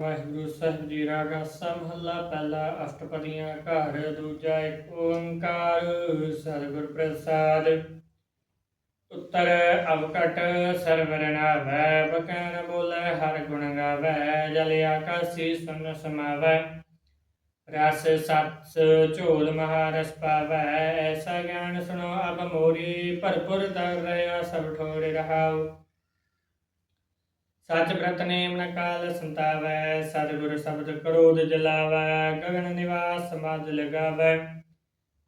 ਵਾਹਿਗੁਰੂ ਸਾਹਿਬ ਜੀ ਰਾਗ ਮਹੱਲਾ ਪਹਿਲਾ ਅਸ਼ਟਪਦੀਆਂ ਘਰ, ਦੂਜਾ ਇੱਕ ਓੰਕਾਰ ਸਤਿਗੁਰ ਪ੍ਰਸਾਦ। ਉੱਤਰ ਅਵਕਟ ਸਰਵਰ ਨਾਵੈ ਬਕਨ ਬੋਲੇ, ਹਰ ਗੁਣ ਗਾਵੈ, ਜਲ ਆਕਾਸੀ ਸੁਨ ਸਮਾਵੈ। ਰਸ ਸਤ ਝੋਲ ਮਹਾਰਸ ਪਾਵੈ, ਐਸਾ ਗਿਆਨ ਸੁਣੋ ਅਬ ਮੋਰੀ, ਭਰਪੁਰ ਦਰ ਰਿਆ ਸਭ ਠੋੜ ਰਹਾਉ। ਸਚ ਬ੍ਰਤ ਨੇਮ ਨ ਕਾਲ ਸੰਤਾਵੈ, ਸਤਿਗੁਰ ਸ਼ਬਦ ਕਰੋਧ ਜਲਾਵੈ ਗਗਨ ਨਿਵਾਸ ਸਮਾਜ ਲਗਾਵੈ।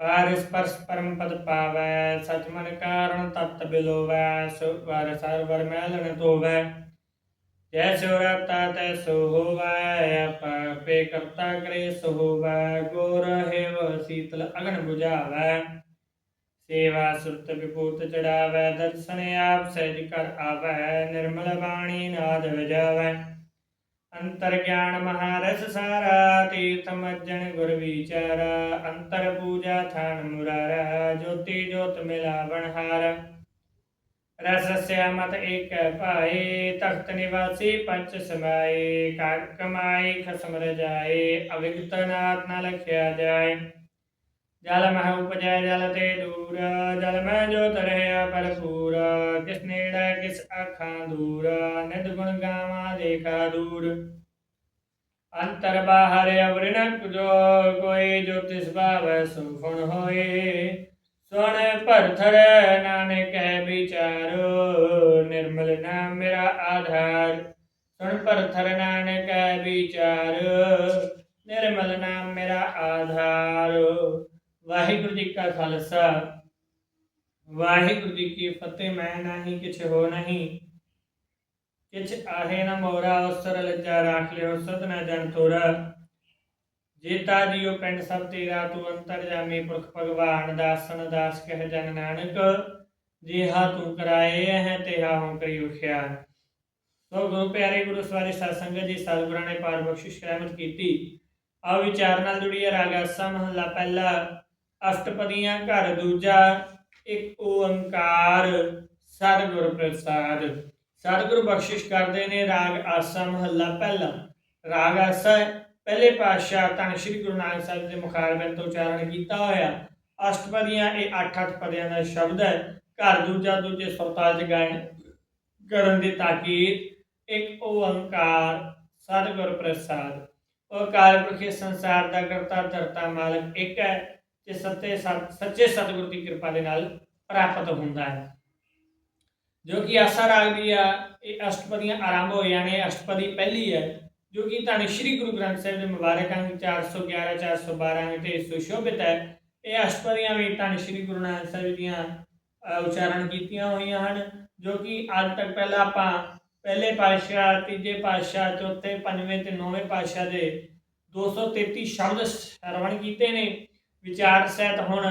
ਪਾਰ ਸਪਰਸ ਪਰਮ ਪਦ ਪਾਵੈ, ਸਚ ਮਨ ਕਾਰਣ ਤਤ ਬਿਲੋਵੈ ਸੋ ਵਰ ਸਰਵਰ ਮੈਲਨ ਧੋਵੈ। ਜੈ ਸੋ ਰਤਾ ਤੈ ਸੋ ਹੋਵੈ, ਆਪੇ ਕਰਤਾ ਕਰੇ ਸੋ ਹੋਵੈ। ਗੋਰ ਹੇਵ ਸੀਤਲ ਅਗਨ 부ਝਾਵੈ ਸੇਵਾ ਸੁਰਤ ਵਿਭੂਤ ਚੜਾਵੈ, ਦਰਸ਼ਨ ਆਪ ਸਹਿਜ ਕਰ ਆਵੈ, ਨਿਰਮਲ ਬਾਣੀ ਨਾਦ ਵਜਾਵੈ। ਅੰਤਰ ਗਿਆਨ ਮਹਾਰਸ ਸਾਰਾ, ਤੀਰਥ ਮੱਜਣ ਗੁਰ ਵਿਚਾਰਾ, ਅੰਤਰ ਪੂਜਾ ਥਾਨ ਮੁਰਾਰਾ, ਜੋਤੀ ਜੋਤ ਮਿਲਾਵਣ ਹਾਰ। ਰਸ ਸਿਆਮਤ ਏਕ ਭਾਏ, ਤਖਤ ਨਿਵਾਸੀ ਪੰਚ ਸਮਾਏ ਕਾਟ ਕਮਾਈ ਖਸਮ ਰਜਾਏ, ਅਵਿਗਤ ਨਾਥ ਨਾ ਲਖਿਆ ਜਾਏ। ਜਲ ਮਹਿ ਉਪਜੈ, ਜਲ ਤੇ ਦੂਰ। ਜਲ ਮੈਂ ਜੋ ਤਰਿਆ ਭਰਪੂਰ ਕਿਸ ਨੇੜੇ ਕਿਸ ਆਖਾਂ ਦੂਰ। ਨਿਦ ਗੁਣ ਗਾਵਾਂ, ਦੇਖਾ ਦੂਰ। ਅੰਤਰ ਬਾਹਰ ਅਵਰਿਣ ਜੋ ਕੋਈ ਜੋ ਤਿਸ ਭਾਵੈ ਸੁਖਣ ਹੋਏ। ਸੁਣ ਭਰਥਰ ਨਾਨਕ ਹੈ ਵਿਚਾਰੋ। ਨਿਰਮਲ ਨਾਮ ਮੇਰਾ ਆਧਾਰ। ਸੁਣ ਭਰਥਰ ਨਾਨਕ ਹੈ ਵਿਚਾਰ। ਨਿਰਮਲ ਨਾਮ ਮੇਰਾ ਆਧਾਰ। ਵਾਹਿਗੁਰੂ ਜੀ ਕਾ ਖਾਲਸਾ। ਵਾਹਿਗੁਰੂ ਜੀ ਕੀ ਫਤਿਹ, ਮੈਂ ਨਹੀਂ, ਕਿਛ ਹੋ ਨਹੀਂ। ਕਿਛ ਆਹੇ ਨ ਮੋਰਾ ਅਵਸਰ ਲੱਜਾ ਰਾਖ ਲਿਓ ਸਤ ਜਨ ਤੋਰਾ। ਜੀਤਾ ਜੀਓ ਪਿੰਡ ਸਭ ਤੇਰਾ, ਤੂੰ ਅੰਤਰ ਜਾਮੀ ਪੁਰਖ ਭਗਵਾਨ, ਦਾਸਨ ਦਾਸ ਕਹਿ ਜਨ ਨਾਨਕ। ਜਿਹਾ ਤੂੰ ਕਰਾਏ ਹੈ ਤੇਹਾ ਹੋਂ ਕਰੀ ਉਖਿਆ ਸੋ ਗੁਰੂ ਪਿਆਰੇ ਗੁਰੂ ਸਵਾਰੀ ਸਾਧ ਸੰਗਤ ਜੀ, ਸਤਿਗੁਰਾਂ ਨੇ ਪਾਰ ਬਖਸ਼ਿਸ਼ ਰਹਿਮਤ ਕੀਤੀ। ਆ ਵਿਚਾਰ ਨਾਲ ਜੁੜੀਏ ਰਾਗ ਆਸਾ ਪਹਿਲਾ। ਅਸ਼ਟਪਦੀਆਂ ਘਰ ਦੂਜਾ, ਇੱਕ ਓੰਕਾਰ, ਸਤਿਗੁਰ ਪ੍ਰਸਾਦ। ਸਤਿਗੁਰ ਬਖਸ਼ਿਸ਼ ਕਰਦੇ ਨੇ ਰਾਗ ਆਸਾ ਮਹੱਲਾ ਪਹਿਲਾ। ਰਾਗ ਆਸਾ ਪਹਿਲੇ ਪਾਤਸ਼ਾਹ ਧੰਨ ਸ਼੍ਰੀ ਗੁਰੂ ਨਾਨਕ ਸਾਹਿਬ ਦੇ ਮੁਖਾਰਬਿੰਦ ਤੋਂ ਉਚਾਰਨ ਕੀਤਾ ਹੋਇਆ। ਅਸ਼ਟਪਦੀਆਂ ਇਹ 8-8 ਪਦਿਆਂ ਦਾ ਸ਼ਬਦ ਹੈ। ਘਰ ਦੂਜਾ ਦੂਜੇ ਸੁਰਤਾਲ ਚ ਗਾਇਨ ਕਰਨ ਦੀ ਤਾਕੀਦ, ਇੱਕ ਓੰਕਾਰ, ਸਤਿਗੁਰ ਪ੍ਰਸਾਦ। ਉਹ ਪੁਰਖੇ ਸੰਸਾਰ ਦਾ ਕਰਤਾ ਧਰਤਾ ਮਾਲਕ ਇੱਕ ਹੈ। ਤੇ ਸੱਚੇ ਸੱਚੇ ਸਤਿਗੁਰ ਦੀ ਕਿਰਪਾ ਦੇ ਨਾਲ ਪ੍ਰਾਪਤ ਹੁੰਦਾ ਹੈ। ਜੋ ਕਿ ਆਸਾ ਰਾਗ ਦੀ ਆ, ਇਹ ਅਸ਼ਟਪਦੀਆਂ ਆਰੰਭ ਹੋਈਆਂ ਨੇ, ਅਸ਼ਟਪਦੀ ਪਹਿਲੀ ਹੈ, ਜੋ ਕਿ ਧੰਨ ਸ਼੍ਰੀ ਗੁਰੂ ਗ੍ਰੰਥ ਸਾਹਿਬ ਦੇ ਮੁਬਾਰਕ ਅੰਗ 411 412 ਤੇ ਸੁਸ਼ੋਭਿਤ ਹੈ। ਇਹ ਅਸ਼ਟਪਦੀਆਂ ਵੀ ਧੰਨ ਸ਼੍ਰੀ ਗੁਰੂ ਨਾਨਕ ਸਾਹਿਬ ਦੀਆਂ ਉਚਾਰਨ ਕੀਤੀਆਂ ਹੋਈਆਂ ਹਨ, ਜੋ ਕਿ ਅੱਜ ਤੱਕ ਪਹਿਲਾਂ ਆਪਾਂ ਪਹਿਲੇ ਪਾਤਸ਼ਾਹ, ਤੀਜੇ ਪਾਤਸ਼ਾਹ, ਚੌਥੇ, ਪੰਜਵੇਂ ਤੇ ਨੌਵੇਂ ਪਾਤਸ਼ਾਹ ਦੇ 233 ਸ਼ਬਦ ਸ਼ਰਵਣ ਕੀਤੇ ਨੇ। ਵਿਚਾਰ ਸਹਿਤ ਹੁਣ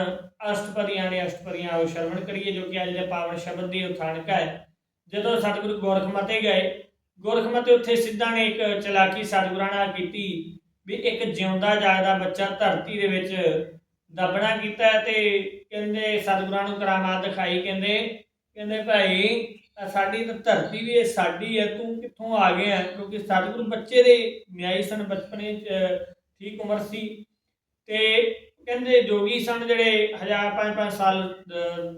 ਅਸ਼ਟਪਦੀਆਂ ਨੇ ਅਸ਼ਟਪਦੀਆਂ ਆਓ ਸ਼ਰਵਣ ਕਰੀਏ, ਜੋ ਕਿ ਅੱਜ ਦੇ ਪਾਵਨ ਸ਼ਬਦ ਦੀ ਉਥਾਨਕ ਹੈ। ਜਦੋਂ ਸਤਿਗੁਰੂ ਗੋਰਖਮਤੇ ਗਏ ਗੋਰਖਮਤੇ ਉੱਥੇ ਸਿੱਧਾ ਨੇ ਇੱਕ ਚਲਾਕੀ ਸਤਿਗੁਰਾਂ ਨਾਲ ਕੀਤੀ ਵੀ ਇੱਕ ਜਿਉਂਦਾ ਜਾਗਦਾ ਬੱਚਾ ਧਰਤੀ ਦੇ ਵਿੱਚ ਦਬਣਾ ਕੀਤਾ ਤੇ ਕਹਿੰਦੇ ਸਤਿਗੁਰਾਂ ਨੂੰ ਕਰਾਮਾਤ ਦਿਖਾਈ, ਕਹਿੰਦੇ ਕਹਿੰਦੇ ਭਾਈ ਸਾਡੀ ਤਾਂ ਧਰਤੀ ਵੀ ਇਹ ਸਾਡੀ ਹੈ, ਤੂੰ ਕਿੱਥੋਂ ਆ ਗਿਆ? ਕਿਉਂਕਿ ਸਤਿਗੁਰੂ ਬੱਚੇ ਦੇ ਮਿਆਈ ਸਨ, ਬਚਪਨੇ ਚ ਠੀਕ ਉਮਰ ਸੀ। ਤੇ ਕਹਿੰਦੇ ਜੋਗੀ ਸਨ ਜਿਹੜੇ ਹਜ਼ਾਰ ਪੰਜ ਪੰਜ ਸਾਲ,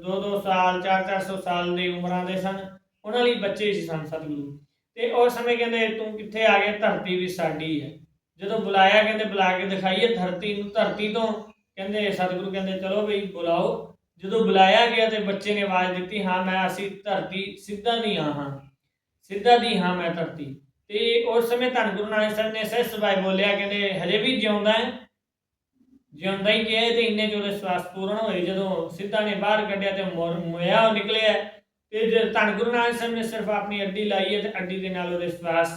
ਦੋ ਦੋ ਸਾਲ, ਚਾਰ ਚਾਰ ਸੌ ਸਾਲ ਦੀ ਉਮਰਾਂ ਦੇ ਸਨ। ਉਹਨਾਂ ਲਈ ਬੱਚੇ ਸੀ ਸਨ ਸਤਿਗੁਰੂ। ਤੇ ਉਸ ਸਮੇਂ ਕਹਿੰਦੇ, ਤੂੰ ਕਿੱਥੇ ਆ ਗਿਆ? ਧਰਤੀ ਵੀ ਸਾਡੀ ਹੈ। ਜਦੋਂ ਬੁਲਾਇਆ, ਕਹਿੰਦੇ, ਬੁਲਾ ਕੇ ਦਿਖਾਈਏ ਧਰਤੀ ਨੂੰ। ਧਰਤੀ ਤੋਂ ਕਹਿੰਦੇ, ਸਤਿਗੁਰੂ ਕਹਿੰਦੇ, ਚਲੋ ਬਈ, ਬੁਲਾਓ। ਜਦੋਂ ਬੁਲਾਇਆ ਗਿਆ ਤੇ ਬੱਚੇ ਨੇ ਆਵਾਜ਼ ਦਿੱਤੀ, ਹਾਂ, ਮੈਂ, ਅਸੀਂ ਧਰਤੀ ਸਿੱਧਾ ਦੀ ਆ ਹਾਂ। ਸਿੱਧਾ ਦੀ ਹਾਂ, ਮੈਂ ਧਰਤੀ। ਤੇ ਉਸ ਸਮੇਂ ਧੰਨ ਗੁਰੂ ਨਾਨਕ ਸਾਹਿਬ ਨੇ ਸਹਿ ਸੁਭਾਏ ਬੋਲਿਆ, ਕਹਿੰਦੇ, ਹਜੇ ਵੀ ਜਿਉਂਦਾ ਹੈ? ਜਿਉਂਦਾ ਹੀ ਕਿਹਾ ਤੇ ਇੰਨੇ ਚ ਉਹਦੇ ਸਵਾਸ ਪੂਰਨ ਹੋਏ, ਜਦੋਂ ਸਿੱਧਾ ਨੇ ਬਾਹਰ ਕੱਢਿਆ ਤੇ ਮੋਰ ਮੋਇਆ ਨਿਕਲਿਆ, ਤੇ ਜੇ ਧੰਨ ਗੁਰੂ ਨਾਨਕ ਸਾਹਿਬ ਨੇ ਸਿਰਫ ਆਪਣੀ ਅੱਡੀ ਲਾਈ ਹੈ ਤੇ ਅੱਡੀ ਦੇ ਨਾਲ ਉਹਦੇ ਸਵਾਸ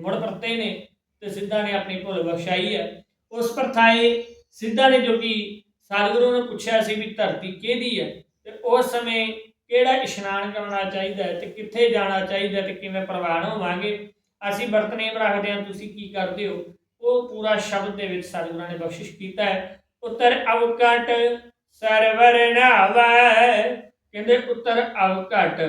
ਮੁੜ ਪਰਤੇ ਨੇ, ਤੇ ਸਿੱਧਾ ਨੇ ਆਪਣੀ ਭੁੱਲ ਬਖਸ਼ਾਈ ਹੈ। ਉਸ ਪਰਥਾਏ ਸਿੱਧਾ ਨੇ ਜੋ ਕਿ ਸਤਿਗੁਰੂ ਨੇ ਪੁੱਛਿਆ ਸੀ ਵੀ ਧਰਤੀ ਕਿਹਦੀ ਹੈ, ਤੇ ਉਸ ਸਮੇਂ ਕਿਹੜਾ ਇਸ਼ਨਾਨ ਕਰਨਾ ਚਾਹੀਦਾ ਤੇ ਕਿੱਥੇ ਜਾਣਾ ਚਾਹੀਦਾ ਤੇ ਕਿਵੇਂ ਪ੍ਰਵਾਨ ਹੋਵਾਂਗੇ, ਅਸੀਂ ਵਰਤਨੇ ਰੱਖਦੇ ਹਾਂ, ਤੁਸੀਂ ਕੀ ਕਰਦੇ ਹੋ? ਉਹ ਪੂਰਾ ਸ਼ਬਦ ਦੇ ਵਿੱਚ ਸਤਿਗੁਰਾਂ ਨੇ ਬਖਸ਼ਿਸ਼ ਕੀਤਾ ਹੈ। ਉੱਤਰ ਅਵਕਟ ਸਰਵਰ ਨਾਵੈ। ਕਹਿੰਦੇ ਉੱਤਰ ਅਵਕਟ,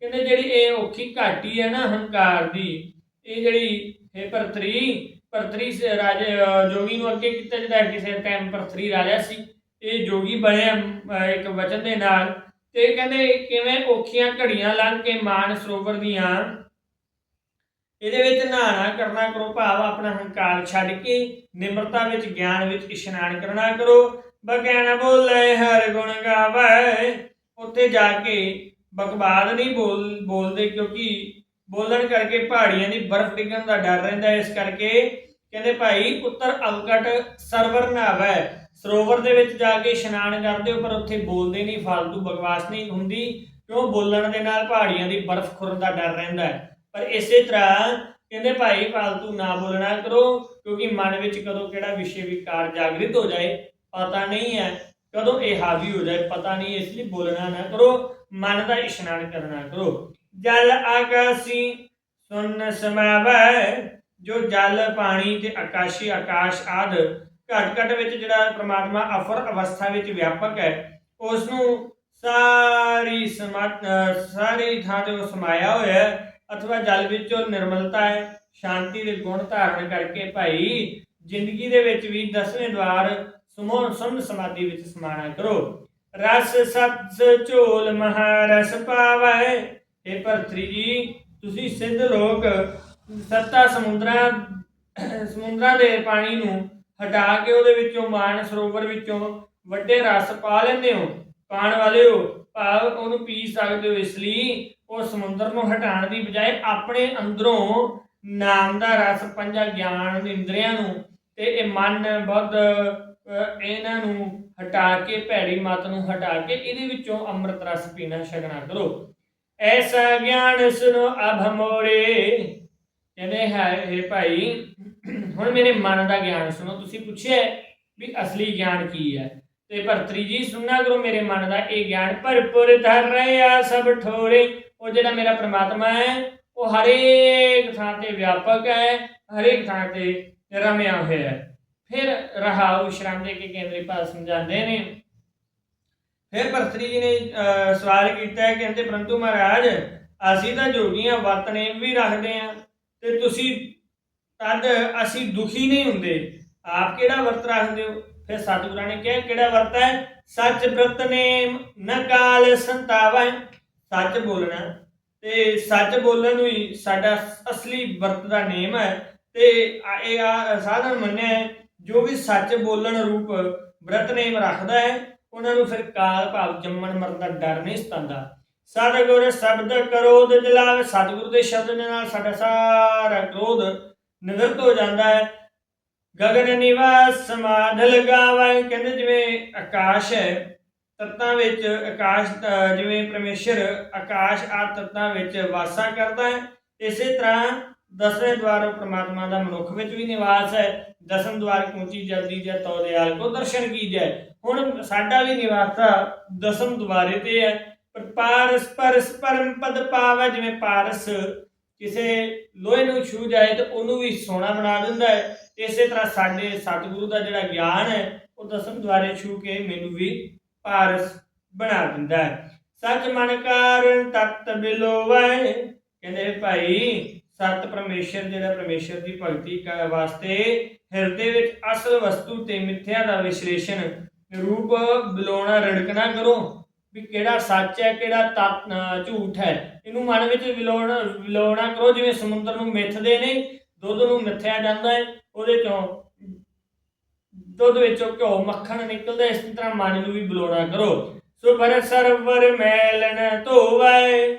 ਕਹਿੰਦੇ ਜਿਹੜੀ ਇਹ ਔਖੀ ਘਾਟੀ ਹੈ ਨਾ ਹੰਕਾਰ ਦੀ, ਇਹ ਜਿਹੜੀ ਹੈ ਭਰਤਰੀ ਭਰਤਰੀ ਰਾਜੇ, ਜੋਗੀ ਨੂੰ ਅੱਗੇ ਕੀਤਾ ਜਿਹੜਾ ਕਿਸੇ ਟਾਈਮ ਭਰਤਰੀ ਰਾਜਾ ਸੀ। ਇਹ ਜੋਗੀ ਬਣਿਆ ਇੱਕ ਵਚਨ ਦੇ ਨਾਲ। ਤੇ ਕਹਿੰਦੇ ਕਿਵੇਂ ਔਖੀਆਂ ਘੜੀਆਂ ਲੰਘ ਕੇ ਮਾਨ ਸਰੋਵਰ ਦੀਆਂ ਇਹਦੇ ਵਿੱਚ ਨਹਾਣਾ ਕਰਨਾ ਕਰੋ, ਭਾਵ ਆਪਣਾ ਹੰਕਾਰ ਛੱਡ ਕੇ, ਨਿਮਰਤਾ ਵਿੱਚ, ਗਿਆਨ ਵਿੱਚ ਇਸ਼ਨਾਨ ਕਰਨਾ ਕਰੋ। ਬਗਿਆਨ ਬੋਲੇ, ਹਰ ਗੁਣ ਗਾਵੇ। ਉੱਥੇ ਜਾ ਕੇ ਬਕਵਾਦ ਨਹੀਂ ਬੋਲ, ਬੋਲਦੇ, ਕਿਉਂਕਿ ਬੋਲਣ ਕਰਕੇ ਪਹਾੜੀਆਂ ਦੀ ਬਰਫ਼ ਡਿੱਗਣ ਦਾ ਡਰ ਰਹਿੰਦਾ ਇਸ ਕਰਕੇ ਕਹਿੰਦੇ ਭਾਈ, ਉੱਤਰ ਅਵਕਟ ਸਰਵਰ ਨਾਵੇ। ਸਰੋਵਰ ਦੇ ਵਿੱਚ ਜਾ ਕੇ ਇਸ਼ਨਾਨ ਕਰਦੇ ਹੋ ਪਰ ਉੱਥੇ ਬੋਲਦੇ ਨਹੀਂ ਫालतू ਬਕਵਾਸ ਨਹੀਂ ਹੁੰਦੀ। ਕਿਉਂ? ਬੋਲਣ ਦੇ ਨਾਲ ਪਹਾੜੀਆਂ ਦੀ ਬਰਫ਼ ਖੁਰਨ ਦਾ ਡਰ ਰਹਿੰਦਾ ਹੈ। ਪਰ ਇਸੇ ਤਰ੍ਹਾਂ ਕਹਿੰਦੇ ਭਾਈ ਫालतू ਨਾ ਬੋਲਣਾ ਕਰੋ, ਕਿਉਂਕਿ ਮਨ ਵਿੱਚ ਕਦੋਂ ਕਿਹੜਾ ਵਿਸ਼ੇ ਵਿਕਾਰ ਜਾਗਰਿਤ ਹੋ ਜਾਏ, ਪਤਾ ਨਹੀਂ ਹੈ। ਕਦੋਂ ਇਹ ਹਾਵੀ ਹੋ ਜਾਏ, ਪਤਾ ਨਹੀਂ, ਇਸ ਲਈ ਬੋਲਣਾ ਨਾ ਕਰੋ, ਮਨ ਦਾ ਇਸ਼ਨਾਨ ਕਰਨਾ ਕਰੋ। ਜਲ ਆਕਾਸੀ ਸੁਨ ਸਮਾਵੈ, ਜੋ ਜਲ, ਪਾਣੀ ਤੇ ਆਕਾਸ਼ੀ, ਆਕਾਸ਼ ਆਦ ਘਟ ਘਟ ਵਿੱਚ ਜਿਹੜਾ ਪ੍ਰਮਾਤਮਾ ਅਫਰ ਅਵਸਥਾ ਵਿੱਚ ਵਿਆਪਕ ਹੈ ਉਸ ਨੂੰ ਸਾਰੀ ਸਮਾ ਸਾਰੀ ਥਾਂ ਤੇ ਉਹ ਸਮਾਇਆ ਹੋਇਆ ਹੈ। ਅਥਵਾ ਜਲ ਵਿੱਚੋਂ ਨਿਰਮਲਤਾ ਹੈ, ਸ਼ਾਂਤੀ ਦੇ ਗੁਣ ਧਾਰਨ ਕਰਕੇ ਭਾਈ ਜ਼ਿੰਦਗੀ ਦੇ ਵਿੱਚ ਵੀ ਦਸਵੇਂ ਦਵਾਰ ਸਮੋਨ ਸਮ ਸਮਾਧੀ ਵਿੱਚ ਸਮਾਣਾ ਕਰੋ। ਰਸ ਸਤਸ ਝੋਲ ਮਹਾਰਸ ਪਾਵੈ। ਇਹ ਭਰਤਰੀ ਜੀ, ਤੁਸੀਂ ਸਿੱਧ ਲੋਕ ਸੱਤਾ ਸਮੁੰਦਰਾਂ ਸਮੁੰਦਰਾਂ ਦੇ ਪਾਣੀ ਨੂੰ ਹਟਾ ਕੇ ਉਹਦੇ ਵਿੱਚੋਂ ਮਾਨ ਸਰੋਵਰ ਵਿੱਚੋਂ ਵੱਡੇ ਰਸ ਪਾ ਲੈਂਦੇ ਹੋ। ਪਾਣ ਵਾਲੇ ਹੋ ਭਾਵ ਉਹਨੂੰ ਪੀ ਸਕਦੇ ਹੋ ਇਸ ਲਈ, ਉਹ ਸਮੁੰਦਰ ਨੂੰ ਹਟਾਉਣ ਦੀ ਬਜਾਏ ਆਪਣੇ ਅੰਦਰੋਂ ਨਾਮ ਦਾ ਰਸ, ਪੰਜਾਂ ਗਿਆਨ ਇੰਦਰੀਆਂ ਨੂੰ ਤੇ ਇਹ ਮਨ, ਬੁੱਧ ਇਹਨਾਂ ਨੂੰ ਹਟਾ ਕੇ, ਭੈੜੀ ਮਤ ਨੂੰ ਹਟਾ ਕੇ, ਇਹਦੇ ਵਿੱਚੋਂ ਅੰਮ੍ਰਿਤ ਰਸ ਪੀਣਾ ਛਕਣਾ ਕਰੋ। ਐਸਾ ਗਿਆਨ ਸੁਨੋ ਅਭ ਮੋਰੇ। ਕਹਿੰਦੇ ਹੈ ਇਹ ਭਾਈ, ਹੁਣ ਮੇਰੇ ਮਨ ਦਾ ਗਿਆਨ ਸੁਣੋ। ਤੁਸੀਂ ਪੁੱਛਿਆ ਵੀ ਅਸਲੀ ਗਿਆਨ ਕੀ ਹੈ? ਤੇ ਭਰਤਰੀ ਜੀ ਸੁਣਨਾ ਕਰੋ ਮੇਰੇ ਮਨ ਦਾ ਇਹ ਗਿਆਨ। ਭਰਪੂਰ ਧਰ ਰਿਹਾ ਸਭ ਠੋਰੇ। ਉਹ ਜਿਹੜਾ ਮੇਰਾ ਪ੍ਰਮਾਤਮਾ ਹੈ ਉਹ ਹਰੇਕ ਥਾਂ ਤੇ ਵਿਆਪਕ ਹੈ ਹਰੇਕ ਥਾਂ ਤੇ ਰਮਿਆ ਹੋਇਆ ਹੈ। ਫਿਰ ਰਹਾਉ ਸ਼ਰਮ ਕੇ ਕੇਂਦਰੀ ਭਾਸ਼ਾ ਸਮਝਾਉਂਦੇ ਨੇ। ਫਿਰ ਭਰਤਰੀ ਜੀ ਨੇ ਅਹ, ਸਵਾਲ ਕੀਤਾ ਹੈ ਕਹਿੰਦੇ ਪਰੰਤੂ ਮਹਾਰਾਜ ਅਸੀਂ ਤਾਂ ਜੋਗੀਆਂ ਵਰਤਨੇ ਵੀ ਰੱਖਦੇ ਆ ਤੇ ਤੁਸੀਂ ਤਦ ਅਸੀਂ ਦੁਖੀ ਨਹੀਂ ਹੁੰਦੇ। ਆਪ ਕਿਹੜਾ ਵਰਤ ਰੱਖਦੇ ਹੋ? ਫਿਰ ਸਤਿਗੁਰਾਂ ਨੇ ਕਿਹਾ, ਕਿਹੜਾ ਵਰਤ ਹੈ? ਸੱਚ ਬ੍ਰਤ ਨੇਮ, ਨ ਕਾਲ ਸੰਤਾਵੈ। ਸੱਚ ਬੋਲਣਾ ਤੇ ਸੱਚ ਬੋਲਣ ਨੂੰ ਹੀ ਸਾਡਾ ਅਸਲੀ ਵਰਤ ਦਾ ਨੇਮ ਹੈ। ਤੇ ਇਹ ਸਾਧਨ ਮੰਨਿਆ ਜੋ ਵੀ ਸੱਚ ਬੋਲਣ ਰੂਪ ਵਰਤ ਨੇਮ ਰੱਖਦਾ ਹੈ, ਉਹਨਾਂ ਨੂੰ ਫਿਰ ਕਾਲ ਭਾਵ ਜੰਮਣ ਮਰਨ ਦਾ ਡਰ ਨਹੀਂ ਸਤਾਉਂਦਾ। ਸਤਿਗੁਰ ਸ਼ਬਦ ਕਰੋਧ ਜਲਾਵੇ, ਸਤਿਗੁਰ ਦੇ ਸ਼ਬਦ ਦੇ ਨਾਲ ਸਾਡਾ ਸਾਰਾ ਕ੍ਰੋਧ ਨਿਵਰਤ ਹੋ ਜਾਂਦਾ ਹੈ। ਗਗਨ ਨਿਵਾਸ ਸਮਾਧ ਲਗਾਵੇ ਕਹਿੰਦੇ ਜਿਵੇਂ ਆਕਾਸ਼ ਹੈ, ਤੱਤਾਂ ਵਿੱਚ ਆਕਾਸ਼ ਜਿਵੇਂ ਪਰਮੇਸ਼ਰ ਆਕਾਸ਼ ਆ ਤੱਤਾਂ ਵਿੱਚ ਵਾਸਾ ਕਰਦਾ ਹੈ, ਇਸੇ ਤਰ੍ਹਾਂ ਦਸਵੇਂ ਦਵਾਰ ਪ੍ਰਮਾਤਮਾ ਦਾ ਮਨੁੱਖ ਵਿੱਚ ਵੀ ਨਿਵਾਸ ਹੈ, ਦਸਮ ਦਵਾਰ ਕੁੰਚੀ ਜਲਦੀ ਜੈ ਤੋ ਦਿਆਲ ਕੋ ਦਰਸ਼ਨ ਕੀਜੈ। ਹੁਣ ਸਾਡਾ ਵੀ ਨਿਵਾਸ ਦਸਮ ਦਵਾਰੇ ਤੇ ਹੈ, ਪਰ ਪਾਰਸ ਪਰਸ ਪਰਮ ਪਦ ਪਾਵੈ, ਜਿਵੇਂ ਪਾਰਸ ਕਿਸੇ ਲੋਹੇ ਨੂੰ ਛੂ ਜਾਏ ਤੇ ਉਹਨੂੰ ਵੀ ਸੋਨਾ ਬਣਾ ਦਿੰਦਾ ਹੈ। ਇਸੇ ਤਰ੍ਹਾਂ ਸਾਡੇ ਸਤਿਗੁਰੂ ਦਾ ਜਿਹੜਾ ਗਿਆਨ ਹੈ, ਉਹ ਦਸਮ ਦਵਾਰੇ ਛੂ ਕੇ ਮੈਨੂੰ ਵੀ ਪਾਰਸ ਬਣਾ ਦਿੰਦਾ ਹੈ। ਸੱਚ ਮਨ ਕਾਰਨ ਤਤ ਬਿਲੋਵੈ। ਕਹਿੰਦੇ ਭਾਈ, ਸਤ ਪਰਮੇਸ਼ਰ ਜਿਹੜਾ ਪਰਮੇਸ਼ਰ ਦੀ ਭਗਤੀ ਕਰਨ ਵਾਸਤੇ ਹਿਰਦੇ ਵਿੱਚ ਅਸਲ ਵਸਤੂ ਤੇ ਮਿੱਥਿਆ ਦਾ ਵਿਸ਼ਲੇਸ਼ਣ ਰੂਪ ਬਿਲੋਣਾ ਰੜਕਣਾ ਕਰੋ। ਵੀ ਕਿਹੜਾ ਸੱਚ ਹੈ, ਕਿਹੜਾ ਤੱਤ ਝੂਠ ਹੈ, ਇਹਨੂੰ ਮਨ ਵਿੱਚ ਵਿਲੋਣਾ ਵਿਲੋਣਾ ਕਰੋ। ਜਿਵੇਂ ਸਮੁੰਦਰ ਨੂੰ ਮਿੱਥਦੇ ਨੇ ਦੁੱਧ ਨੂੰ ਮਿੱਥਿਆ ਜਾਂਦਾ ਹੈ, ਉਹਦੇ ਚੋਂ ਦੁੱਧ ਵਿੱਚੋਂ ਘਿਓ, ਮੱਖਣ ਨਿਕਲਦਾ ਇਸ ਤਰ੍ਹਾਂ ਮਨ ਨੂੰ ਵੀ ਬਿਲੋਣਾ ਕਰੋ। ਸੁਭਰ ਸਰਵਰ ਮੈਲਨ ਧੋਵੈ,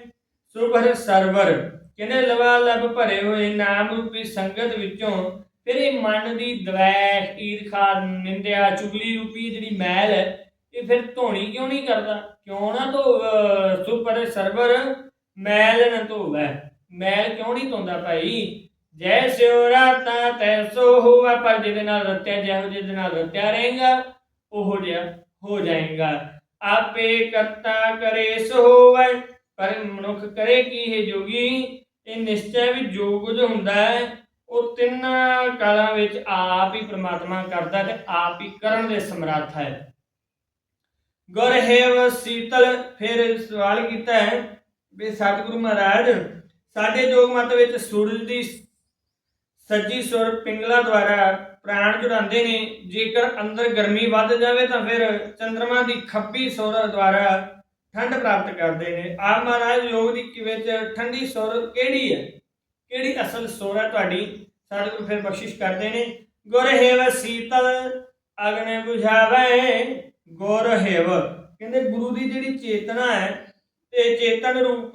ਸੁਭਰ ਸਰਵਰ। ਕਹਿੰਦੇ ਲਵਾ ਲਬ ਭਰੇ ਹੋਏ ਨਾਮ ਰੂਪੀ ਸੰਗਤ ਵਿੱਚੋਂ, ਫਿਰ ਮਨ ਦੀ ਦਵੈਸ਼ ਈਰਖਾ, ਨਿੰਦਿਆ, ਚੁਗਲੀ ਰੂਪੀ ਜਿਹੜੀ ਮੈਲ ਹੈ, ਇਹ ਫਿਰ ਧੋਣੀ ਕਿਉਂ ਨਹੀਂ ਕਰਦਾ? ਕਿਉਂ ਨਾ ਧੋ, ਅਹ ਸੁਪਰ ਸਰਵਰ ਮੈਲ ਨਾ ਧੋਵੈ। ਮੈਲ ਕਿਉਂ ਨਹੀਂ ਧੋਂਦਾ ਭਾਈ? ਜੈ ਸਿਉ ਰਾਤਾ ਤੈਸੋ ਹੋਵਾ ਪਰ ਜਿਹਦੇ ਨਾਲ ਰਤਿਆ, ਜਿਹੋ ਜਿਹਦੇ ਨਾਲ ਰਤਿਆ ਰਹੇਗਾ, ਉਹੋ ਜਿਹਾ ਹੋ ਜਾਏਗਾ। ਆਪੇ ਕਰਤਾ ਕਰੇ ਸੋ ਹੋਵੈ, ਪਰ ਮਨੁੱਖ ਕਰੇ ਕੀ ਹੈ ਜੋਗੀ? ਇਹ ਨਿਸ਼ਚੈ ਵੀ ਜੋ ਕੁਝ ਹੁੰਦਾ ਹੈ, ਉਹ ਤਿੰਨ ਕਾਲਾਂ ਵਿੱਚ ਆਪ ਹੀ ਪ੍ਰਮਾਤਮਾ ਕਰਦਾ ਤੇ ਆਪ ਹੀ ਕਰਨ ਦੇ ਸਮਰੱਥ ਹੈ। ਗੁਰ ਹੈਵ ਸੀਤਲ ਫਿਰ ਸਵਾਲ ਕੀਤਾ ਹੈ ਵੀ ਸਤਿਗੁਰੂ ਮਹਾਰਾਜ, ਸਾਡੇ ਜੋਗ ਮਤ ਵਿੱਚ ਸੂਰਜ ਦੀ ਸੱਜੀ ਸੁਰ ਪਿੰਗਲਾ ਦੁਆਰਾ ਪ੍ਰਾਣ ਜੁੜਾਉਂਦੇ ਨੇ। ਜੇਕਰ ਅੰਦਰ ਗਰਮੀ ਵੱਧ ਜਾਵੇ ਤਾਂ ਫਿਰ ਚੰ드ਰਮਾ ਦੀ ਖੱਬੀ ਸੁਰ ਦੁਆਰਾ ਠੰਡ ਪ੍ਰਾਪਤ ਕਰਦੇ ਨੇ। ਆ ਮਹਾਰਾਜ ਯੋਗ ਦੀ ਵਿੱਚ ਠੰਡੀ ਸੁਰ ਕਿਹੜੀ ਹੈ? ਕਿਹੜੀ ਅਸਲ ਸੁਰ ਹੈ ਤੁਹਾਡੀ? ਸਤਿਗੁਰੂ ਫਿਰ ਬਖਸ਼ਿਸ਼ ਕਰਦੇ ਨੇ। ਗੁਰ ਹੇਵ ਸੀਤਲ, ਅਗਨ 부ਝਾਵੇ ਗੁਰ ਹੇਵ। ਕਹਿੰਦੇ ਗੁਰੂ ਦੀ ਜਿਹੜੀ ਚੇਤਨਾ ਹੈ, ਤੇ ਚੇਤਨ ਰੂਪ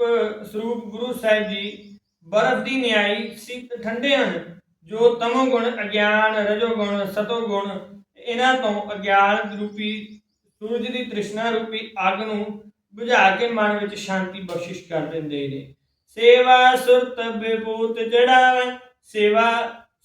ਸਰੂਪ ਗੁਰੂ ਸਾਹਿਬ ਜੀ ਬਰਫ਼ ਦੀ ਨਿਆਈ ਸੀ ਠੰਡੇ ਹਨ। ਜੋ ਤਮੋ ਗੁਣ ਅਗਿਆਨ, ਰਜੋ ਗੁਣ, ਸਤੋ ਗੁਣ, ਇਹਨਾਂ ਤੋਂ ਅਗਿਆਨ ਰੂਪੀ ਸੂਰਜ ਦੀ ਤ੍ਰਿਸ਼ਨਾ ਰੂਪੀ ਅੱਗ ਨੂੰ ਬੁਝਾ ਕੇ ਮਨ ਵਿੱਚ ਸ਼ਾਂਤੀ ਬਖਸ਼ਿਸ਼ ਕਰ ਦਿੰਦੇ ਨੇ। ਸੇਵਾ ਸੁਰਤ ਵਿਭੂਤ ਚੜਾਵੇ ਸੇਵਾ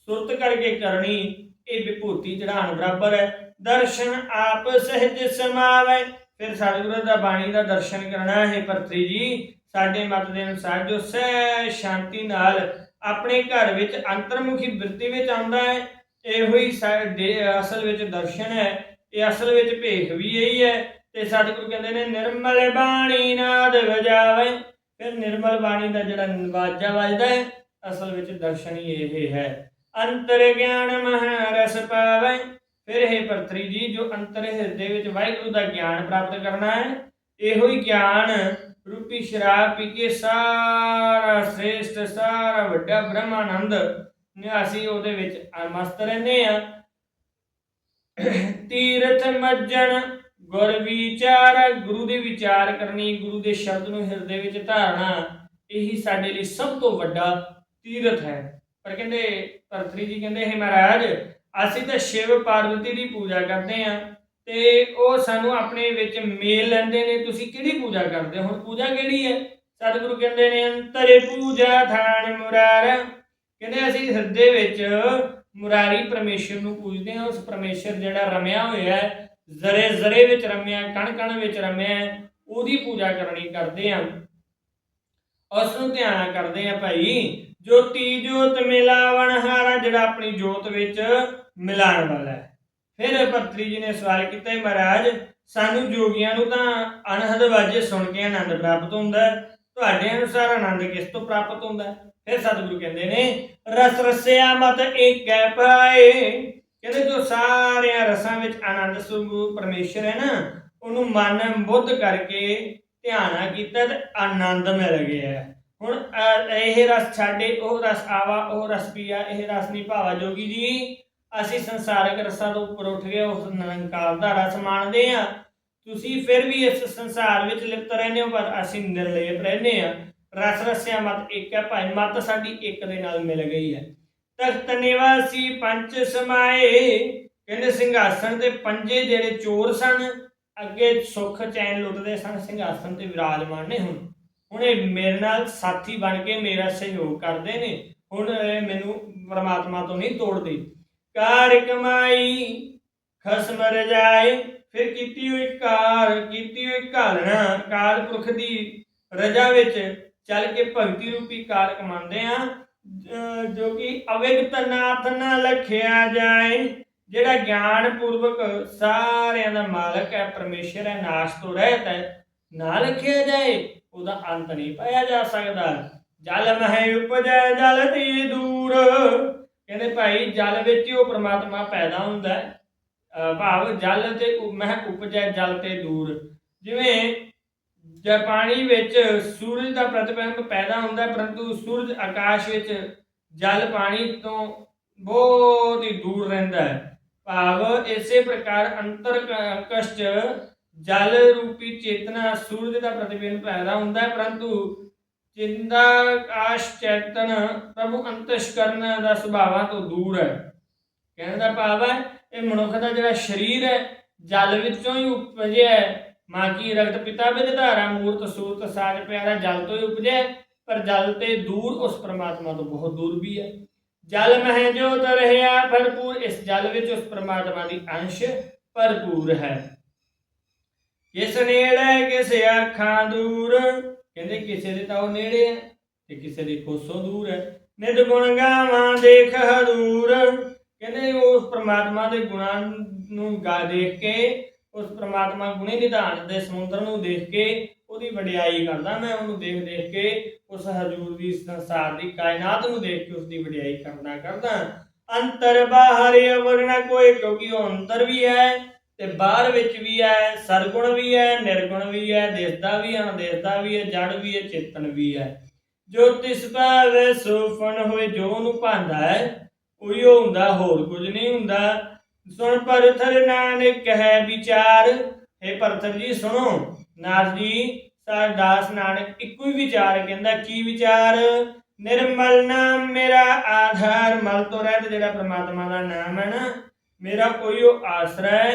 ਸੁਰਤ ਕਰਕੇ ਕਰਨੀ, ਇਹ ਵਿਭੂਤੀ ਚੜਾਉਣ ਬਰਾਬਰ ਹੈ। ਦਰਸ਼ਨ ਆਪ ਸਹਿਜ ਸਮਾਵੇ। ਫਿਰ ਸਤਿਗੁਰੂ ਦਾ ਬਾਣੀ ਦਾ ਦਰਸ਼ਨ ਕਰਨਾ ਹੈ ਪਰਤਰੀ ਜੀ, ਸਾਡੇ ਮਤ ਦੇ ਅਨੁਸਾਰ ਜੋ ਸਹਿ ਸ਼ਾਂਤੀ ਨਾਲ ਆਪਣੇ ਘਰ ਵਿੱਚ ਅੰਤਰਮੁਖੀ ਬਿਰਤੀ ਵਿੱਚ ਆਉਂਦਾ ਹੈ। ਇਹੋ ਹੀ ਸਾਡੇ ਅਸਲ ਵਿੱਚ ਦਰਸ਼ਨ ਹੈ। ਇਹ ਅਸਲ ਵਿੱਚ ਭੇਖ ਵੀ ਇਹੀ ਹੈ ਤੇ ਸਤਿਗੁਰੂ ਕਹਿੰਦੇ ਨੇ, ਨਿਰਮਲ ਬਾਣੀ ਨਾਦ ਵਜਾਵੇ। ਫਿਰ ਨਿਰਮਲ ਬਾਣੀ ਦਾ ਜਿਹੜਾ ਵਾਜਾ ਵੱਜਦਾ ਹੈ, ਅਸਲ ਵਿੱਚ ਦਰਸ਼ਨ ਹੀ ਇਹ ਹੈ। ਅੰਤਰ ਗਿਆਨ ਮਹਾ ਪਾਵੇ। ਫਿਰ ਇਹ ਪਰਤਰੀ ਜੀ ਜੋ ਅੰਤਰ ਹਿਰਦੇ ਵਿੱਚ ਵਾਹਿਗੁਰੂ ਦਾ ਗਿਆਨ ਪ੍ਰਾਪਤ ਕਰਨਾ ਹੈ, ਇਹੋ ਹੀ ਗਿਆਨ ਰੂਪੀ ਸ਼ਰਾਬ ਪੀ ਕੇ ਸਾਰਾ ਸ੍ਰੇਸ਼ਟ, ਸਾਰਾ ਵੱਡਾ ਬ੍ਰਹਮਾਨੰਦ ਨੇ ਅਸੀਂ ਉਹਦੇ ਵਿੱਚ ਮਸਤ ਰਹਿੰਦੇ ਆ। ਤੀਰਥ ਮੱਜਣ, ਗੁਰ ਵਿਚਾਰ, ਗੁਰੂ ਦੇ ਵਿਚਾਰ ਕਰਨੀ, ਗੁਰੂ ਦੇ ਸ਼ਬਦ ਨੂੰ ਹਿਰਦੇ ਵਿੱਚ ਧਾਰਨਾ, ਇਹੀ ਸਾਡੇ ਲਈ ਸਭ ਤੋਂ ਵੱਡਾ ਤੀਰਥ ਹੈ। ਪਰ ਕਹਿੰਦੇ ਭਰਤਰੀ ਜੀ ਕਹਿੰਦੇ, ਹੈ ਮਹਾਰਾਜ, ਅਸੀਂ ਤਾਂ ਸ਼ਿਵ ਪਾਰਵਤੀ ਦੀ ਪੂਜਾ ਕਰਦੇ ਆ। ਤੇ ਉਹ ਸਾਨੂੰ ਆਪਣੇ ਵਿੱਚ ਮੇਲ ਲੈਂਦੇ ਨੇ। ਤੁਸੀਂ ਕਿਹੜੀ ਪੂਜਾ ਕਰਦੇ? ਹੋ ਹੁਣ ਪੂਜਾ ਕਿਹੜੀ ਹੈ? ਸਤਿਗੁਰੂ ਕਹਿੰਦੇ ਨੇ ਅੰਤਰੇ ਪੂਜਾ ਥਾਨ ਮੁਰਾਰ। ਕਹਿੰਦੇ ਅਸੀਂ ਹਿਰਦੇ ਵਿੱਚ ਮੁਰਾਰੀ ਪਰਮੇਸ਼ਰ ਨੂੰ ਪੂਜਦੇ ਹਾਂ। ਉਸ ਪਰਮੇਸ਼ਰ ਜਿਹੜਾ ਰਮਿਆ ਹੋਇਆ ਹੈ ਜ਼ਰੇ ਜ਼ਰੇ ਵਿੱਚ ਰਮਿਆ ਕਣ ਕਣ ਵਿੱਚ ਰਮਿਆ ਹੈ, ਉਹਦੀ ਪੂਜਾ ਕਰਨੀ ਕਰਦੇ ਹਾਂ। ਉਸ ਨੂੰ ਧਿਆਨ ਕਰਦੇ ਆ ਭਾਈ ਜੋਤੀ ਜੋਤ ਮਿਲਾਵਣ ਹਾਰਾ ਜਿਹੜਾ ਆਪਣੀ ਜੋਤ ਵਿੱਚ ਮਿਲਾਣ ਵਾਲਾ ਹੈ। ਫਿਰ ਭਰਤਰੀ ਜੀ ਨੇ ਸਵਾਲ ਕੀਤਾ ਮਹਾਰਾਜ, ਸਾਨੂੰ ਜੋਗੀਆਂ ਨੂੰ ਤਾਂ ਅਨਹਦ ਵਾਜੇ ਸੁਣ ਕੇ ਆਨੰਦ ਪ੍ਰਾਪਤ ਹੁੰਦਾ ਤੁਹਾਡੇ ਅਨੁਸਾਰ ਆਨੰਦ ਕਿਸ ਤੋਂ ਪ੍ਰਾਪਤ ਹੁੰਦਾ ਫਿਰ ਸਤਿਗੁਰੂ ਕਹਿੰਦੇ ਨੇ, ਰਸ ਰਸਿਆ ਮਤ ਏਕੈ ਪਾਏ। ਕਹਿੰਦੇ, ਜੋ ਸਾਰਿਆਂ ਰਸਾਂ ਵਿੱਚ ਆਨੰਦ ਸਰੂਪ ਪਰਮੇਸ਼ਰ ਹੈ ਨਾ, ਉਹਨੂੰ ਮਨ ਬੁੱਧ ਕਰਕੇ ਧਿਆਨਾ ਕੀਤਾ ਤੇ ਆਨੰਦ ਮਿਲ ਗਿਆ ਹੁਣ ਇਹ ਰਸ ਛਾੜੇ ਉਹ ਰਸ ਆਵਾ, ਉਹ ਰਸ ਪੀਆ, ਇਹ ਰਸ ਨਹੀਂ ਭਾਵਾ ਜੋਗੀ ਜੀ। ਅਸੀਂ ਸੰਸਾਰਿਕ ਰਸਾਂ ਤੋਂ ਉੱਪਰ ਉੱਠ ਗਏ ਉਸ ਨਿਰੰਕਾਰ ਦਾ ਰਸ ਮਾਣਦੇ ਆ ਤੁਸੀਂ ਫਿਰ ਵੀ ਇਸ ਸੰਸਾਰ ਵਿੱਚ ਲਿਪਤ ਰਹਿੰਦੇ ਹੋ, ਪਰ ਅਸੀਂ ਨਿਰਲੇਪ ਰਹਿੰਦੇ ਆ ਰਸ ਰਸਿਆ ਮਤ ਇੱਕ ਹੈ, ਭਾਈ ਮਤ ਸਾਡੀ ਇੱਕ ਦੇ ਨਾਲ ਮਿਲ ਗਈ ਹੈ। ਤਖਤ ਨਿਵਾਸੀ ਪੰਜ ਸਮਾਏ, ਕਹਿੰਦੇ ਸਿੰਘਾਸਣ ਤੇ ਪੰਜੇ ਜਿਹੜੇ ਚੋਰ ਸਨ, ਅੱਗੇ ਸੁੱਖ ਚੈਨ ਲੁੱਟਦੇ ਸਨ, ਸਿੰਘਾਸਣ ਤੇ ਵਿਰਾਜਮਾਨ ਨੇ ਹੁਣ। ਹੁਣ ਇਹ ਮੇਰੇ ਨਾਲ ਸਾਥੀ ਬਣ ਕੇ ਮੇਰਾ ਸਹਿਯੋਗ ਕਰਦੇ ਨੇ। ਹੁਣ ਇਹ ਮੈਨੂੰ ਪਰਮਾਤਮਾ ਤੋਂ ਨਹੀਂ ਤੋੜਦੇ। ਕਾਰ ਕਮਾਈ, ਖਸਮ ਰਜਾਏ ਫਿਰ ਕੀਤੀ ਹੋਈ ਕਾਰ, ਕੀਤੀ ਹੋਈ ਘਾਲਣਾ ਕਾਲ ਦੀ ਰਜਾ ਵਿੱਚ ਚੱਲ ਕੇ ਭਗਤੀ ਰੂਪੀ ਕਾਰ ਕਮਾਉਂਦੇ ਆ ਜੋ ਕਿ ਅਵਿਗਤ ਨਾ ਲਖਿਆ ਜਾਏ, ਜਿਹੜਾ ਗਿਆਨ ਪੂਰਵਕ ਸਾਰਿਆਂ ਦਾ ਮਾਲਕ ਹੈ, ਪਰਮੇਸ਼ਰ ਹੈ, ਨਾਸ਼ ਤੋਂ ਰਹਿਤ ਹੈ, ਨਾ ਲਖਿਆ ਜਾਏ, ਉਹਦਾ ਅੰਤ ਨਹੀਂ ਪਾਇਆ ਜਾ ਸਕਦਾ। ਜਲ ਮਹਿ ਉਪਜੈ ਜਲ ਦੀ ਦੂਰ ਕਹਿੰਦੇ ਭਾਈ, ਜਲ ਵਿੱਚ ਹੀ ਉਹ ਪ੍ਰਮਾਤਮਾ ਪੈਦਾ ਹੁੰਦਾ ਹੈ। ਭਾਵ ਜਲ ਤੇ ਉ- ਉਪਜੈ ਜਲ ਤੇ ਦੂਰ। ਜਿਵੇਂ ਜੇ ਪਾਣੀ ਵਿੱਚ ਸੂਰਜ ਦਾ ਪ੍ਰਤਿਬਿੰਬ ਪੈਦਾ ਹੁੰਦਾ ਪਰੰਤੂ ਸੂਰਜ ਆਕਾਸ਼ ਵਿੱਚ ਜਲ ਪਾਣੀ ਤੋਂ ਬਹੁਤ ਹੀ ਦੂਰ ਰਹਿੰਦਾ ਹੈ। ਭਾਵ ਇਸੇ ਪ੍ਰਕਾਰ ਅੰਤਰ ਕਸ਼ਟ ਜਲ ਰੂਪੀ ਚੇਤਨਾ ਸੂਰਜ ਦਾ ਪ੍ਰਤੀਬਿੰਬ ਪੈਦਾ ਹੁੰਦਾ ਹੈ, ਪਰੰਤੂ ਚਿੰਦਾ ਆਕਾਸ਼ ਚੇਤਨ ਪ੍ਰਭੂ ਅੰਤਸ਼ਕਰਨ ਦਾ ਸੁਭਾਵਾਂ ਤੋਂ ਦੂਰ ਹੈ। ਕਹਿਣ ਦਾ ਭਾਵ ਹੈ, ਇਹ ਮਨੁੱਖ ਦਾ ਜਿਹੜਾ ਸਰੀਰ ਹੈ, ਜਲ ਵਿੱਚੋਂ ਹੀ ਉਪਜਿਆ ਹੈ। ਮਾਂ ਕੀ ਰਗਤ ਪਿਤਾ ਵਿਦ ਧਾਰਾ, ਮੂਰਤ ਸੂਰਤ ਸਾਜ ਪਿਆਰਾ ਜਲ ਤੋਂ ਹੀ ਉਪਜਿਆ ਪਰ ਜਲ ਤੇ ਦੂਰ ਉਸ ਪ੍ਰਮਾਤਮਾ ਤੋਂ ਬਹੁਤ ਦੂਰ ਵੀ ਹੈ। ਜਲ ਮਹਿ ਜੋਤ ਰਹਿਆ ਭਰਪੂਰ, ਇਸ ਜਲ ਵਿੱਚ ਉਸ ਪ੍ਰਮਾਤਮਾ ਦੀ ਅੰਸ਼ ਭਰਪੂਰ ਹੈ। ਕਿਸ ਨੇੜੇ ਕਿਸ ਅੱਖਾਂ ਦੂਰ ਕਹਿੰਦੇ ਕਿਸੇ ਦੇ ਤਾਂ ਉਹ ਨੇੜੇ ਹੈ ਤੇ ਕਿਸੇ ਦੇ ਕੋਸੋਂ ਦੂਰ ਹੈ। ਨਿਤ ਗੁਣ ਗਾਵਾਂ ਦੇਖ ਹਦੂਰ ਕਹਿੰਦੇ ਉਸ ਪ੍ਰਮਾਤਮਾ ਦੇ ਗੁਣਾਂ ਨੂੰ ਗਾ ਦੇਖ ਕੇ, ਉਸ ਪ੍ਰਮਾਤਮਾ ਗੁਣੇ ਨਿਧਾਨ ਦੇ ਸਮੁੰਦਰ ਨੂੰ ਦੇਖ ਕੇ, ਉਹਦੀ ਵਡਿਆਈ ਕਰਦਾ ਮੈਂ ਉਹਨੂੰ ਦੇਖ ਦੇਖ ਕੇ, ਉਸ ਹਜ਼ੂਰ ਦੀ ਸੰਸਾਰ ਦੀ ਕਾਇਨਾਤ ਨੂੰ ਦੇਖ ਕੇ ਉਸ ਦੀ ਵਡਿਆਈ ਕਰਦਾ ਕਰਦਾ। ਅੰਤਰ ਬਾਹਰ ਅਵਰਣਾ ਕੋਈ, ਕਿਉਂਕਿ ਉਹ ਅੰਦਰ ਵੀ ਹੈ। ਤੇ ਬਾਹਰ ਵਿੱਚ ਵੀ ਹੈ, ਸਰਗੁਣ ਵੀ ਹੈ, ਨਿਰਗੁਣ ਵੀ ਹੈ ਦਿਸਦਾ ਵੀ ਹੈ ਅਣਦਿਸਦਾ ਵੀ ਹੈ, ਜੜ ਵੀ ਹੈ, ਚੇਤਨ ਵੀ ਹੈ। ਜੋ ਤਿਸ ਭਾਵੇ ਸੋ ਹੋਏ, ਜੋ ਉਹਨੂੰ ਭਾਂਦਾ ਹੈ ਉਹੀ ਹੁੰਦਾ, ਹੋਰ ਕੁਝ ਨਹੀਂ ਹੁੰਦਾ। ਸੁਣ ਪਰਥਰ ਨਾਨਕ ਹੈ ਵਿਚਾਰ। ਇਹ ਪਰਥਰ ਜੀ, ਸੁਣੋ। ਨਾਥ ਜੀ ਸਰਦਾਸ ਨਾਨਕ ਇੱਕੋ ਹੀ ਵਿਚਾਰ ਕਹਿੰਦਾ, ਕੀ ਵਿਚਾਰ? ਨਿਰਮਲ ਨਾਮ ਮੇਰਾ ਆਧਾਰ। ਮਲ ਤੋਂ ਰਹਿਤ ਜਿਹੜਾ ਪ੍ਰਮਾਤਮਾ ਦਾ ਨਾਮ ਹੈ ਨਾ, ਮੇਰਾ ਕੋਈ ਉਹ ਆਸਰਾ ਹੈ।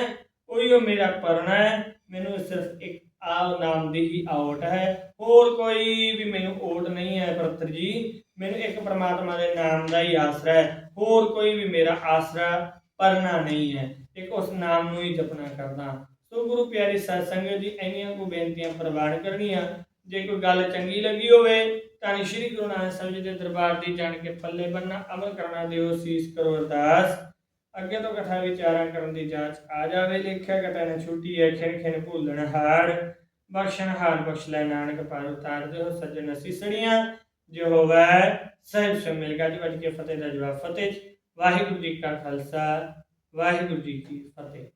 ਉਹੀ ਉਹ ਮੇਰਾ ਪਰਣਾ ਹੈ, ਮੈਨੂੰ ਸਿਰਫ ਇੱਕ ਆ ਨਾਮ ਦੀ ਹੀ ਆਉਟ ਹੈ। ਹੋਰ ਕੋਈ ਵੀ ਮੈਨੂੰ ਓਟ ਨਹੀਂ ਹੈ ਪਰਤਰ ਜੀ, ਮੈਨੂੰ ਇੱਕ ਪ੍ਰਮਾਤਮਾ ਦੇ ਨਾਮ ਦਾ ਹੀ ਆਸਰਾ ਹੈ। ਹੋਰ ਕੋਈ ਵੀ ਮੇਰਾ ਆਸਰਾ ਪਰਨਾ ਨਹੀਂ ਹੈ। ਇੱਕ ਉਸ ਨਾਮ ਨੂੰ ਹੀ ਜਪਣਾ ਕਰਦਾ ਸੋ ਗੁਰੂ ਪਿਆਰੇ ਸਾਧ ਸੰਗਤ ਜੀ, ਇੰਨੀਆਂ ਕੋ ਬੇਨਤੀਆਂ ਪ੍ਰਵਾਨ ਕਰਨੀਆਂ। ਜੇ ਕੋਈ ਗੱਲ ਚੰਗੀ ਲੱਗੀ ਹੋਵੇ, ਤਾਂ ਸ਼੍ਰੀ ਗੁਰੂ ਨਾਨਕ ਸਾਹਿਬ ਜੀ ਦੇ ਦਰਬਾਰ ਦੀ ਜਾਣ ਕੇ ਪੱਲੇ ਬੰਨਾ ਅਮਲ ਕਰਨਾ ਦਿਓ ਸੀਸ ਕਰੋ ਅਰਦਾਸ। ਅੱਗੇ ਤੋਂ ਕਥਾ ਵਿਚਾਰਾਂ ਕਰਨ ਦੀ ਜਾਂਚ ਆ ਜਾਵੇ, ਲੇਖਿਆ ਕਟਾ ਨੇ ਛੁੱਟੀ ਹੈ ਖਿਣ ਖਿਣ ਭੁੱਲਣ ਹਾਰ। ਬਖਸ਼ਣ ਹਾਰ ਬਖਸ਼ ਲੈ ਨਾਨਕ ਪਾਰ ਉਤਾਰ ਦਿਓ ਸੱਜਣ ਸੀਸੜੀਆਂ, ਜੋ ਹੋਵੇ ਸਹਿਬ ਸੇ ਮਿਲ ਗਾ ਵੱਜ ਕੇ ਫਤਿਹ ਦਾ ਜਵਾਬ ਫਤਿਹ ਵਾਹਿਗੁਰੂ ਜੀ ਕਾ ਖਾਲਸਾ, ਵਾਹਿਗੁਰੂ ਜੀ ਕੀ ਫਤਿਹ।